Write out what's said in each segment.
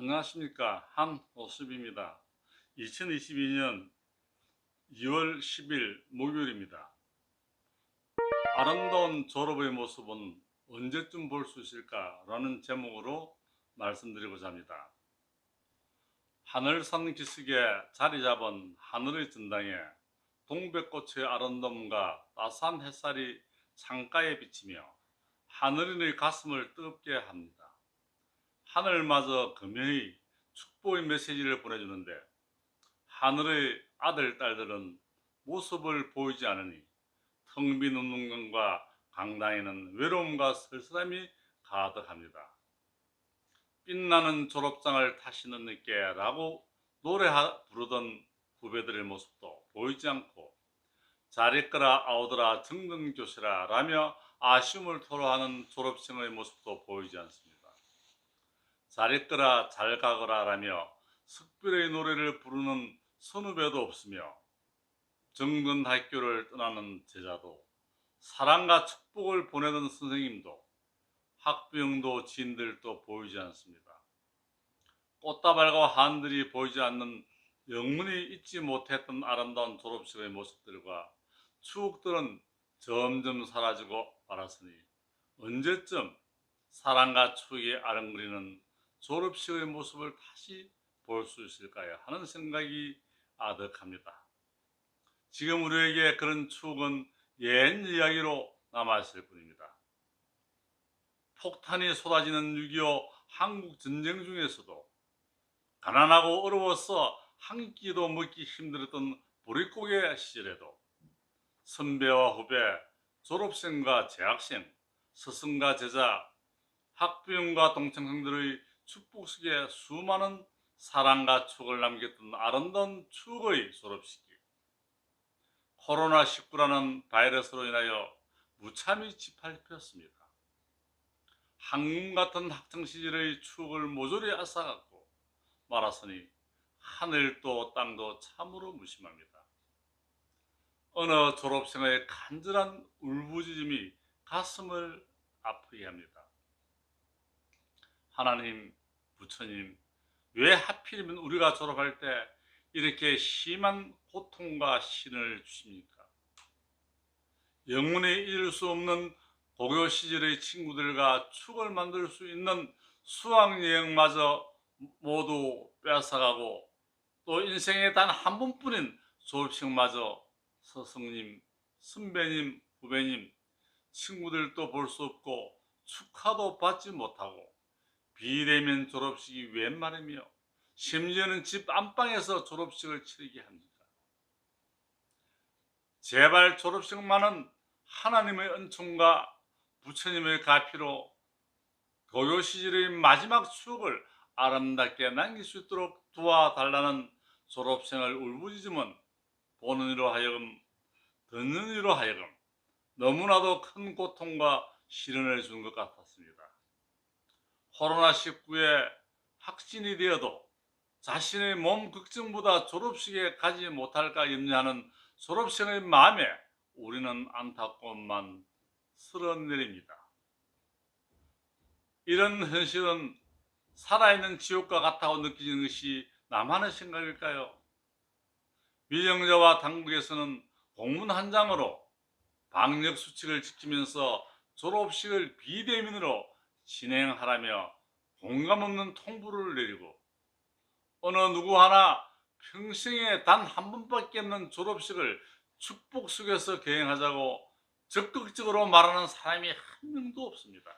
안녕하십니까 한호습입니다. 2022년 2월 10일 목요일입니다. 아름다운 졸업의 모습은 언제쯤 볼 수 있을까 라는 제목으로 말씀드리고자 합니다. 하늘산 기슭에 자리 잡은 하늘의 전당에 동백꽃의 아름다움과 따스한 햇살이 창가에 비치며 하늘인의 가슴을 뜨겁게 합니다. 하늘마저 금연히 축복의 메시지를 보내주는데 하늘의 아들, 딸들은 모습을 보이지 않으니 텅 빈 운동장과 강당에는 외로움과 쓸쓸함이 가득합니다. 빛나는 졸업장을 타시는 느께 라고 노래 부르던 후배들의 모습도 보이지 않고 잘 있거라 아오더라 정든 교시라 라며 아쉬움을 토로하는 졸업생의 모습도 보이지 않습니다. 잘 있거라 잘 가거라 라며 특별의 노래를 부르는 선후배도 없으며 정든 학교를 떠나는 제자도 사랑과 축복을 보내던 선생님도 학부형도 지인들도 보이지 않습니다. 꽃다발과 한들이 보이지 않는 영문이 잊지 못했던 아름다운 졸업식의 모습들과 추억들은 점점 사라지고 말았으니 언제쯤 사랑과 추억이 아른거리는 졸업식의 모습을 다시 볼 수 있을까요? 하는 생각이 아득합니다. 지금 우리에게 그런 추억은 옛 이야기로 남아있을 뿐입니다. 폭탄이 쏟아지는 6.25 한국 전쟁 중에서도 가난하고 어려워서 한 끼도 먹기 힘들었던 보릿고개 시절에도 선배와 후배, 졸업생과 재학생, 스승과 제자, 학부형과 동창생들의 축복 속에 수많은 사랑과 추억을 남겼던 아름다운 추억의 졸업식이 코로나19라는 바이러스로 인하여 무참히 짓밟혔습니다. 항문 같은 학창시절의 추억을 모조리 앗아갔고 말았으니 하늘도 땅도 참으로 무심합니다. 어느 졸업생의 간절한 울부짖음이 가슴을 아프게 합니다. 하나님 부처님, 왜 하필이면 우리가 졸업할 때 이렇게 심한 고통과 신을 주십니까? 영원히 잊을 수 없는 고교 시절의 친구들과 추억을 만들 수 있는 수학여행마저 모두 빼앗아가고 또 인생에 단 한 번뿐인 졸업식마저 스승님, 선배님, 후배님, 친구들도 볼 수 없고 축하도 받지 못하고 비대면 졸업식이 웬 말이며 심지어는 집 안방에서 졸업식을 치르게 합니다. 제발 졸업식만은 하나님의 은총과 부처님의 가피로 고교 시절의 마지막 추억을 아름답게 남길 수 있도록 도와달라는 졸업생을 울부짖으면 보는 이로 하여금 듣는 이로 하여금 너무나도 큰 고통과 시련을 준 것 같았습니다. 코로나19에 확진이 되어도 자신의 몸 걱정보다 졸업식에 가지 못할까 염려하는 졸업생의 마음에 우리는 안타까움만 쓸어내립니다. 이런 현실은 살아있는 지옥과 같다고 느끼는 것이 나만의 생각일까요? 미정자와 당국에서는 공문 한 장으로 방역 수칙을 지키면서 졸업식을 비대면으로 진행하라며 공감 없는 통보를 내리고 어느 누구 하나 평생에 단 한 번밖에 없는 졸업식을 축복 속에서 계행하자고 적극적으로 말하는 사람이 한 명도 없습니다.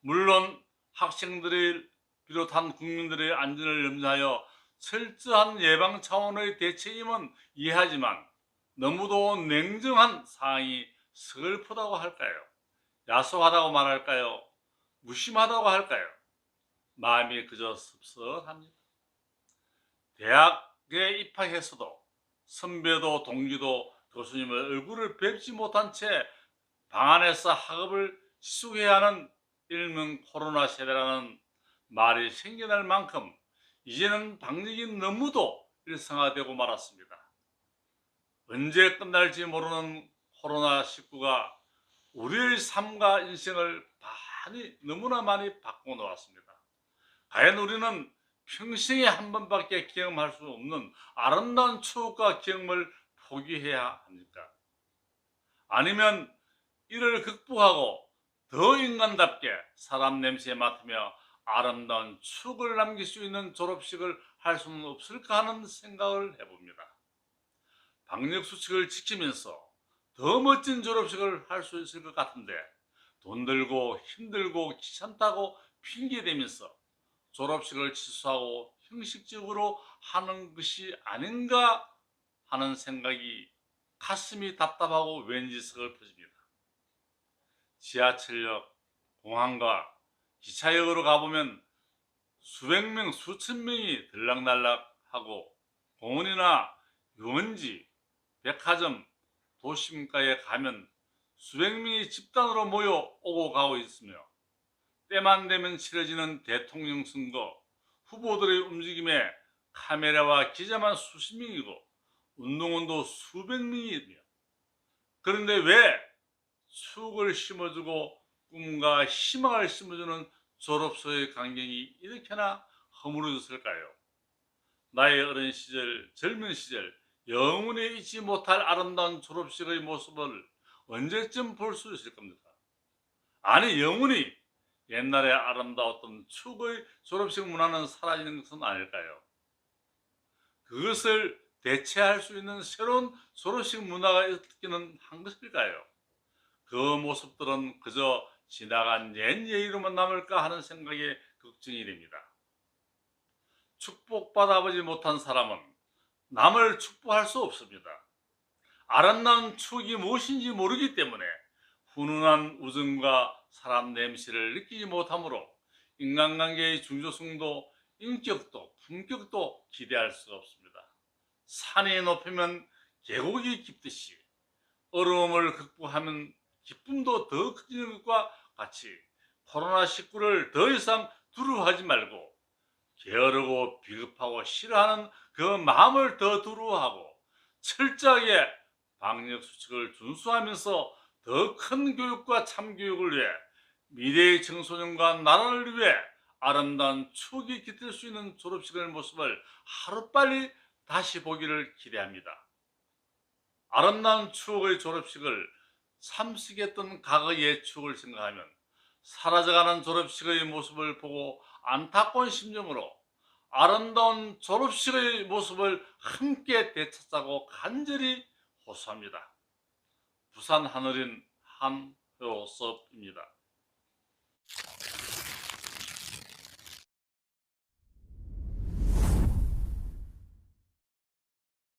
물론 학생들을 비롯한 국민들의 안전을 염려하여 철저한 예방 차원의 대책임은 이해하지만 너무도 냉정한 사항이 슬프다고 할까요? 야속하다고 말할까요? 무심하다고 할까요? 마음이 그저 씁쓸합니다. 대학에 입학해서도 선배도 동기도 교수님의 얼굴을 뵙지 못한 채 방 안에서 학업을 지속해야 하는 일명 코로나 세대라는 말이 생겨날 만큼 이제는 방역이 너무도 일상화되고 말았습니다. 언제 끝날지 모르는 코로나19가 우리의 삶과 인생을 많이 너무나 많이 바꿔 놓았습니다. 과연 우리는 평생에 한 번밖에 경험할 수 없는 아름다운 추억과 경험을 포기해야 합니까? 아니면 이를 극복하고 더 인간답게 사람 냄새 맡으며 아름다운 추억을 남길 수 있는 졸업식을 할 수는 없을까 하는 생각을 해봅니다. 방역 수칙을 지키면서 더 멋진 졸업식을 할 수 있을 것 같은데 돈 들고 힘들고 귀찮다고 핑계대면서 졸업식을 취소하고 형식적으로 하는 것이 아닌가 하는 생각이 가슴이 답답하고 왠지 서글퍼집니다. 지하철역, 공항과 기차역으로 가보면 수백 명, 수천 명이 들락날락하고 공원이나 유원지, 백화점, 도심가에 가면 수백 명이 집단으로 모여 오고 가고 있으며 때만 되면 치러지는 대통령 선거 후보들의 움직임에 카메라와 기자만 수십 명이고 운동원도 수백 명이며 그런데 왜 추억을 심어주고 꿈과 희망을 심어주는 졸업소의 광경이 이렇게나 허물어졌을까요? 나의 어린 시절, 젊은 시절 영원히 잊지 못할 아름다운 졸업식의 모습을 언제쯤 볼 수 있을 겁니까? 아니 영원히 옛날에 아름다웠던 추억의 졸업식 문화는 사라지는 것은 아닐까요? 그것을 대체할 수 있는 새로운 졸업식 문화가 있기는 한 것일까요? 그 모습들은 그저 지나간 옛 얘기로만 남을까 하는 생각에 걱정이 됩니다. 축복받아보지 못한 사람은 남을 축복할 수 없습니다. 아름다운 추억이 무엇인지 모르기 때문에 훈훈한 우정과 사람 냄새를 느끼지 못하므로 인간관계의 중조성도 인격도 품격도 기대할 수가 없습니다. 산이 높으면 계곡이 깊듯이 어려움을 극복하면 기쁨도 더 커지는 것과 같이 코로나19를 더 이상 두려워하지 말고 게으르고 비겁하고 싫어하는 그 마음을 더 두려워하고 철저하게 방역 수칙을 준수하면서 더 큰 교육과 참교육을 위해 미래의 청소년과 나라를 위해 아름다운 추억이 깃들 수 있는 졸업식의 모습을 하루빨리 다시 보기를 기대합니다. 아름다운 추억의 졸업식을 삼식했던 과거의 추억을 생각하면 사라져가는 졸업식의 모습을 보고 안타까운 심정으로 아름다운 졸업식의 모습을 함께 되찾자고 간절히 호소합니다. 부산 하늘인 한효섭입니다.